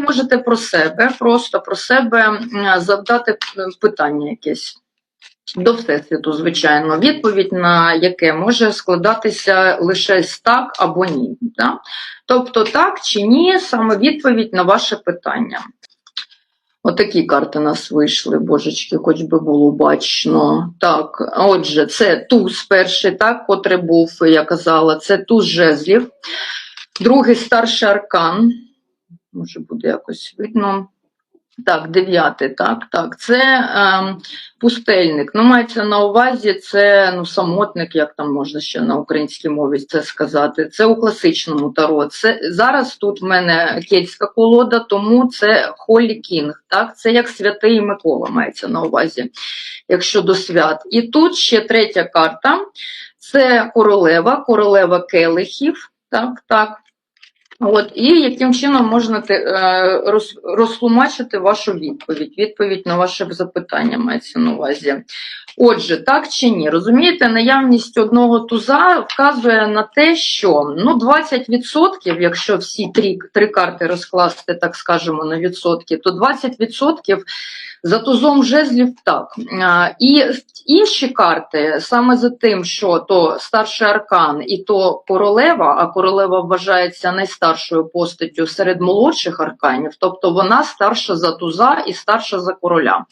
можете про себе, просто про себе завдати питання якесь. До всесвіту, звичайно, відповідь на яке може складатися лише з так або ні. Да? Тобто так чи ні, саме відповідь на ваше питання. Отакі карти у нас вийшли, божечки, хоч би було бачно. Так, отже, це туз перший, так, котрий був, я казала, це туз жезлів. Другий старший аркан. Може буде якось видно. Так, дев'ятий, так, так. Це ем, пустельник. Ну, мається на увазі, це ну, самотник, як там можна ще на українській мові це сказати. Це у класичному таро. Це зараз тут в мене кельтська колода, тому це Холі Кінг. Так, це як святий Микола мається на увазі, якщо до свят. І тут ще третя карта. Це королева, королева келихів. Так, так. От, і яким чином можна е, роз, розтлумачити вашу відповідь? Відповідь на ваше запитання мається на увазі. Отже, так чи ні? Розумієте, наявність одного туза вказує на те, що ну, 20%, якщо всі три, три карти розкласти, так скажемо, на відсотки, то 20% за тузом жезлів так. І інші карти саме за тим, що то старший аркан і то королева, а королева вважається найстаршою постаттю серед молодших арканів, тобто вона старша за туза і старша за короля.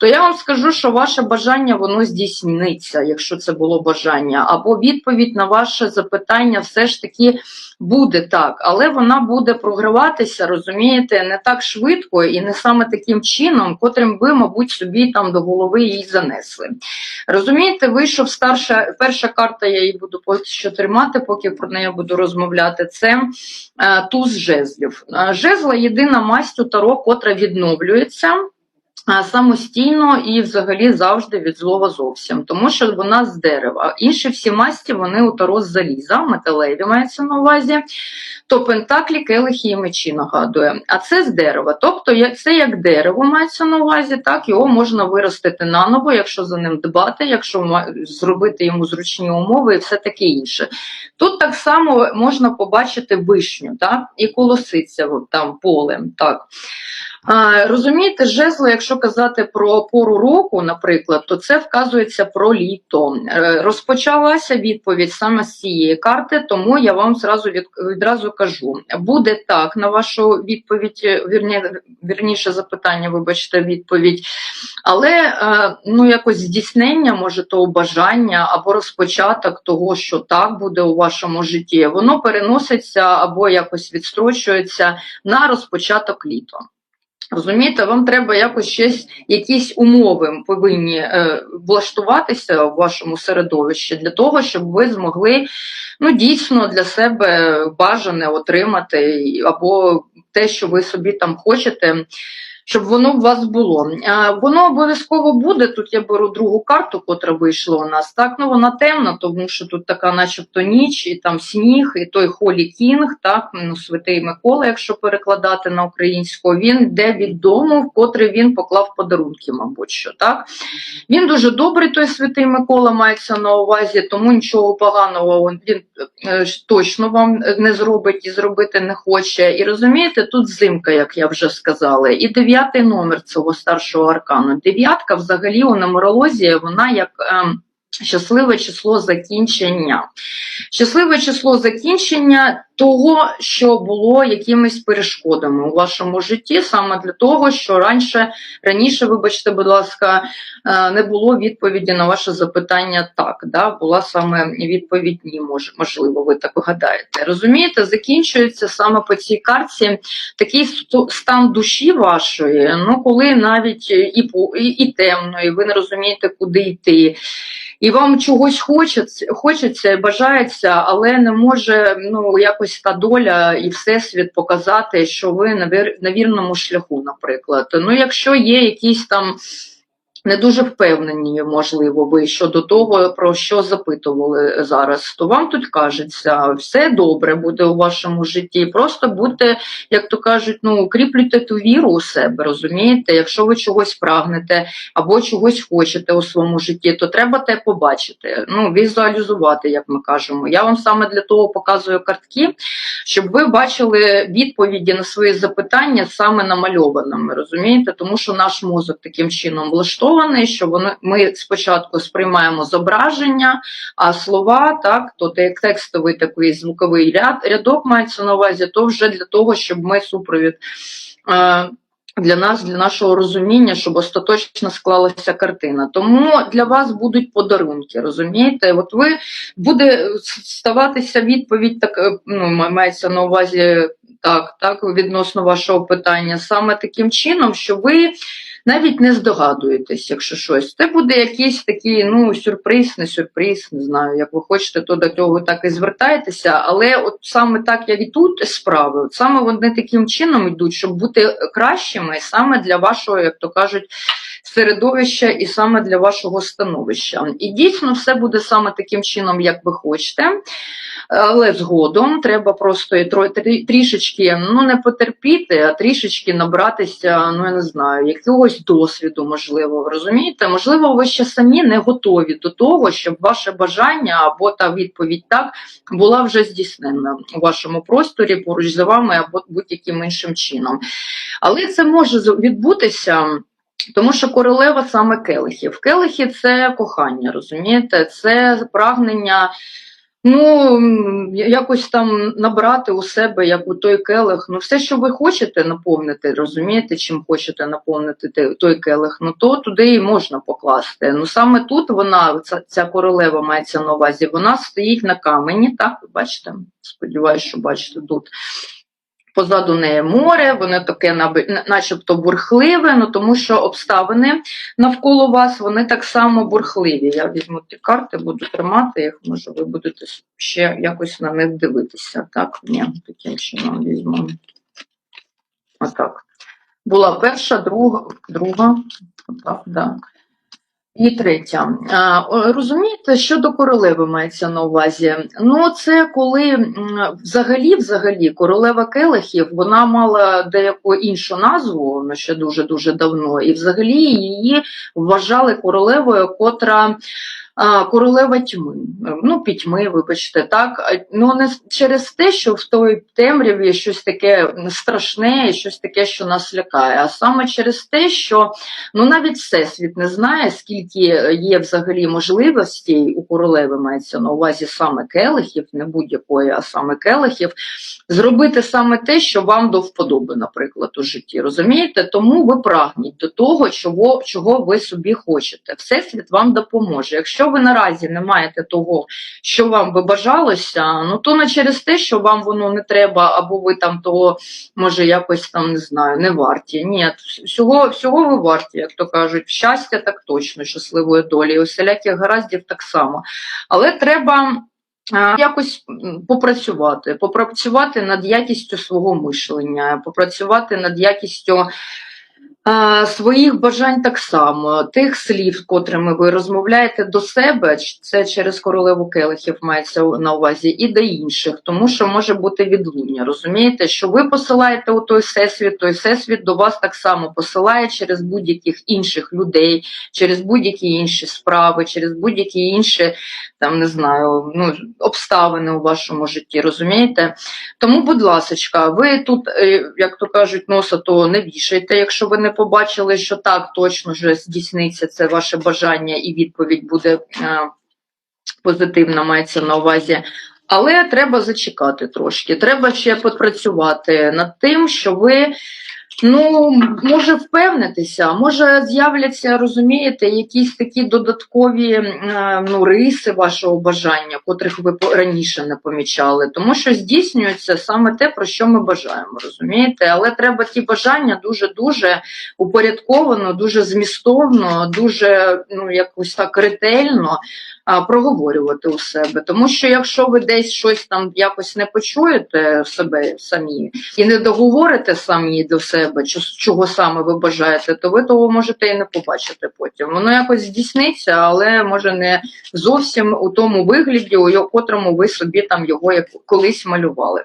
То я вам скажу, що ваше бажання воно здійсниться, якщо це було бажання, або відповідь на ваше запитання все ж таки буде так, але вона буде програватися, розумієте, не так швидко і не саме таким чином, котрим ви, мабуть, собі там до голови її занесли. Розумієте, вийшов старша перша карта, я її буду поки що тримати, поки про неї буду розмовляти. Це туз жезлів. Е, Жезла єдина масть у таро, котра відновлюється. Самостійно і взагалі завжди від злова зовсім, тому що вона з дерева. Інші всі масті вони у таро з заліза, металеві мається на увазі. То пентаклі, келихи і мечі нагадує. А це з дерева. Тобто це як дерево мається на увазі, так його можна виростити наново, якщо за ним дбати, якщо зробити йому зручні умови і все таке інше. Тут так само можна побачити вишню, так, і колосиця от там полем. так. Розумієте, жезло, якщо казати про пору року, наприклад, то це вказується про літо. Е, Розпочалася відповідь саме з цієї карти, тому я вам зразу від, відразу кажу: буде так на вашу відповідь, е, вірні, вірніше запитання, вибачте, відповідь. Але е, ну якось здійснення, може, того бажання або розпочаток того, що так буде у вашому житті, воно переноситься або якось відстрочується на розпочаток літа. Розумієте, вам треба якось щось, якісь умови повинні е, влаштуватися в вашому середовищі для того, щоб ви змогли ну, дійсно для себе бажане отримати, або те, що ви собі там хочете, щоб воно у вас було. Воно обов'язково буде. Тут я беру другу карту, котра вийшла у нас. Так, ну вона темна, тому що тут така, начебто, ніч, і там сніг, і той Холі Кінг, так, ну, святий Микола, якщо перекладати на українську, він йде від дому, в котрий він поклав подарунки, мабуть, що так. Він дуже добрий, той святий Микола мається на увазі, тому нічого поганого він е, точно вам не зробить і зробити не хоче. І розумієте, тут зимка, як я вже сказала, і дев'ятий номер цього старшого аркану. Дев'ятка взагалі у нумерології, вона як. ем, Щасливе число закінчення. Щасливе число закінчення того, що було якимись перешкодами у вашому житті, саме для того, що раніше, раніше, вибачте, будь ласка, е, не було відповіді на ваше запитання так. Да? Була саме відповідь ні, можливо, ви так гадаєте. Розумієте, закінчується саме по цій карті такий стан душі вашої, ну коли навіть і, і, і темно, і ви не розумієте, куди йти. І вам чогось хочеться, хочеться бажається, але не може ну якось та доля і всесвіт показати, що ви на вірному шляху, наприклад. Ну, якщо є якісь там не дуже впевнені, можливо, ви щодо того, про що запитували зараз, то вам тут кажеться, все добре буде у вашому житті. Просто будьте, як то кажуть, ну укріплюйте ту віру у себе, розумієте? Якщо ви чогось прагнете або чогось хочете у своєму житті, то треба те побачити, ну візуалізувати, як ми кажемо. Я вам саме для того показую картки, щоб ви бачили відповіді на свої запитання саме намальованими, розумієте? Тому що наш мозок таким чином влаштований, що вони ми спочатку сприймаємо зображення, а слова, так, то як текстовий такий звуковий ряд, рядок мається на увазі, то вже для того, щоб ми супровід. Е, для нас, для нашого розуміння, щоб остаточно склалася картина. Тому для вас будуть подарунки, розумієте? От ви буде ставатися відповідь, так е, ну, мається на увазі так, так, відносно вашого питання, саме таким чином, що ви навіть не здогадуєтесь, якщо щось. Це буде якийсь такий ну, сюрприз, не сюрприз, не знаю, як ви хочете, то до цього так і звертайтеся. Але от саме так, як і тут справи, от саме вони таким чином йдуть, щоб бути кращими саме для вашого, як то кажуть, середовища і саме для вашого становища. І дійсно все буде саме таким чином, як ви хочете. Але згодом треба просто трішечки ну не потерпіти, а трішечки набратися, ну я не знаю, якогось досвіду, можливо, розумієте? Можливо, ви ще самі не готові до того, щоб ваше бажання або та відповідь так була вже здійснена у вашому просторі поруч з вами або будь-яким іншим чином. Але це може відбутися. Тому що королева саме келихів. Келихи це кохання, розумієте? Це прагнення. Ну, якось там набрати у себе, як у той келих. Ну, все, що ви хочете наповнити, розумієте, чим хочете наповнити той келих, ну то туди і можна покласти. Ну саме тут вона, ця, ця королева мається на увазі, вона стоїть на камені, так, бачите? Сподіваюсь, що бачите тут. Позаду неї море, воно таке начебто бурхливе, ну тому що обставини навколо вас вони так само бурхливі. Я візьму ті карти, буду тримати їх, може ви будете ще якось на них дивитися. Так, ні, таким чином візьму. Отак. Була перша, друга, друга, отак, да. І третя. А, що до королеви мається на увазі. Ну, це коли взагалі, взагалі, королева келихів вона мала деяку іншу назву ну, ще дуже дуже давно, і взагалі її вважали королевою, котра. Королева тьми, ну пітьми, вибачте, так. Ну не через те, що в той темряві щось таке страшне, щось таке, що нас лякає, а саме через те, що Ну навіть всесвіт не знає, скільки є взагалі можливостей у королеви мається на увазі саме келихів, не будь-якої, а саме келихів, зробити саме те, що вам до вподоби, наприклад, у житті. Розумієте? Тому ви прагніть до того, чого, чого ви собі хочете. Всесвіт вам допоможе. Якщо ви наразі не маєте того, що вам би бажалося, ну то не через те, що вам воно не треба, або ви там того може якось там не знаю, не варті. Ні, всього, всього ви варті, як то кажуть, щастя так точно, щасливої долі, і усіляких гараздів так само. Але треба. Якось попрацювати, попрацювати над якістю свого мишлення, попрацювати над якістю своїх бажань так само, тих слів, з котрими ви розмовляєте до себе, це через королеву келихів мається на увазі, і до інших, тому що може бути відлуння. Розумієте, що ви посилаєте у той всесвіт, той всесвіт до вас так само посилає через будь-яких інших людей, через будь-які інші справи, через будь-які інші там не знаю, ну обставини у вашому житті. Розумієте? Тому, будь ласочка, ви тут, е, як то кажуть, носа то не вішайте, якщо ви не побачили, що так точно вже здійсниться це ваше бажання, і відповідь буде е, позитивна, мається на увазі. Але треба зачекати трошки. Треба ще попрацювати над тим, що ви. Ну, може впевнитися, може з'являться, розумієте, якісь такі додаткові е, ну, риси вашого бажання, котрих ви раніше не помічали, тому що здійснюється саме те, про що ми бажаємо, розумієте? Але треба ті бажання дуже-дуже упорядковано, дуже змістовно, дуже ну, якось так ретельно проговорювати у себе. Тому що якщо ви десь щось там якось не почуєте себе самі і не договорите самі до себе, себе, чого саме ви бажаєте, то ви того можете і не побачити потім. Воно якось здійсниться, але може не зовсім у тому вигляді, у котрому ви собі там його як колись малювали.